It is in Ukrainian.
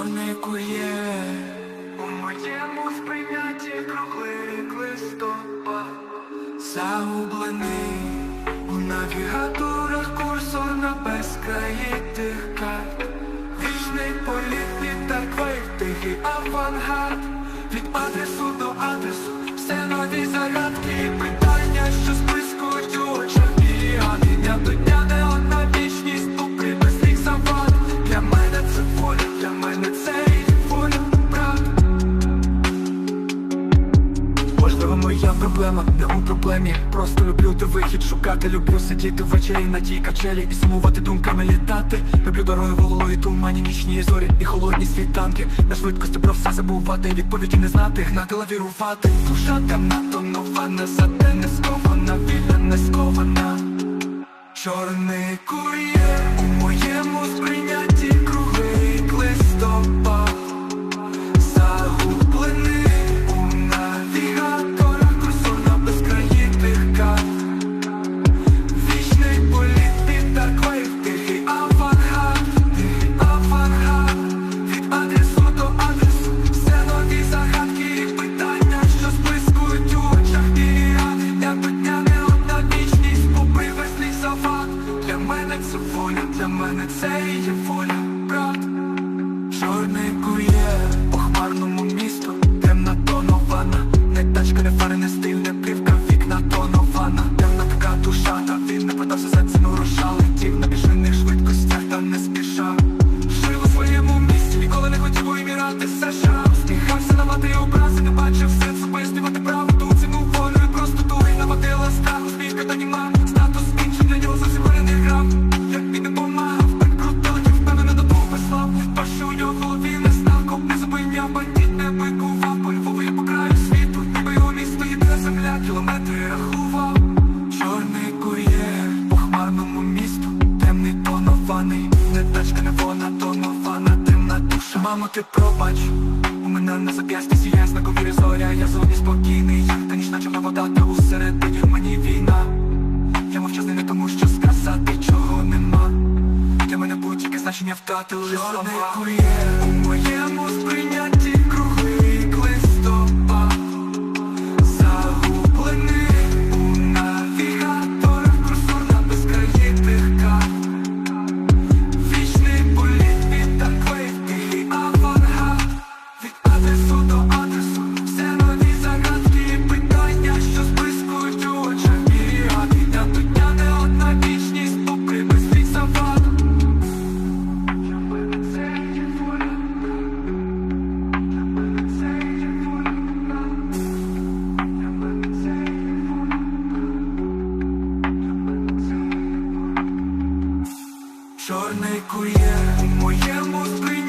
Чорний У моєму сприйнятті круглий листопад. Загублений у навігаторах курсор на безкраї тих карт. Вічний політ від такви, тихий авангард. Від адресу до адресу, все нові загадки і питання, що спискують проблема не у проблемі. Просто люблю ти вихід шукати, люблю сидіти ввечері на тій качелі І сумувати думками літати. Люблю дороги волою, тумані, нічні зорі і холодні світанки. На швидкості про все забувати, відповіді не знати, гнати лавірувати. Душа темна, тонована, зате не скована, вільна, не скована. Чорний кур'єр у моєму сприйнятті круглий Для мене це воля, для мене це є воля, брат Чорний кур'єр по хмарному місту, темна тонована, не тачка, не фари, не стиль, не плівка, вікна тонована, темна така душа, та він не подався за ціну рушали, летів на біжених Мамо, ти пробач, у мене на зап'ясті сіє знакові зоря, я зовні спокійний, як та ніч наче вода, та усередині мені війна. Я мовчазний не тому, що сказати чого нема. Для мене будь-яке значення втратили кур'єр у моєму сприйнятті чорний кує в моєму спині